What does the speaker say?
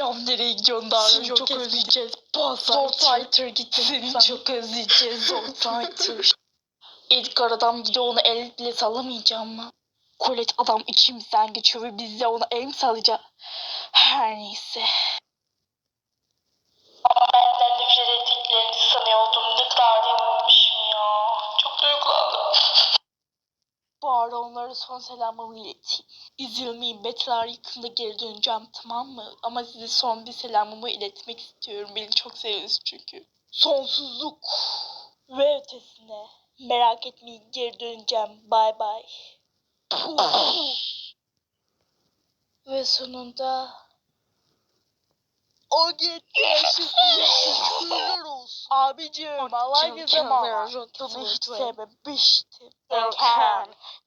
Ya nereye gidiyorsun daha? Seni çok, çok özleyeceğiz. Zor Fighter gitti. Seni çok özleyeceğiz Zor Fighter. Edgar adam gidiyor ona el bile sallamayacağım mı? Colette adam içimizden geçiyor ve biz de ona el mi sallayacağız? Her neyse. Bu arada onlara son selamımı ileteyim. Üzülmeyin Betler yakında geri döneceğim tamam mı? Ama size son bir selamımı iletmek istiyorum. Beni çok seviyorsunuz çünkü. Sonsuzluk ve ötesine. Merak etmeyin geri döneceğim. Bay bay. ve sonunda o gitti. Şükürler olsun. Abicim Allah'ın zaman. Bunu hiç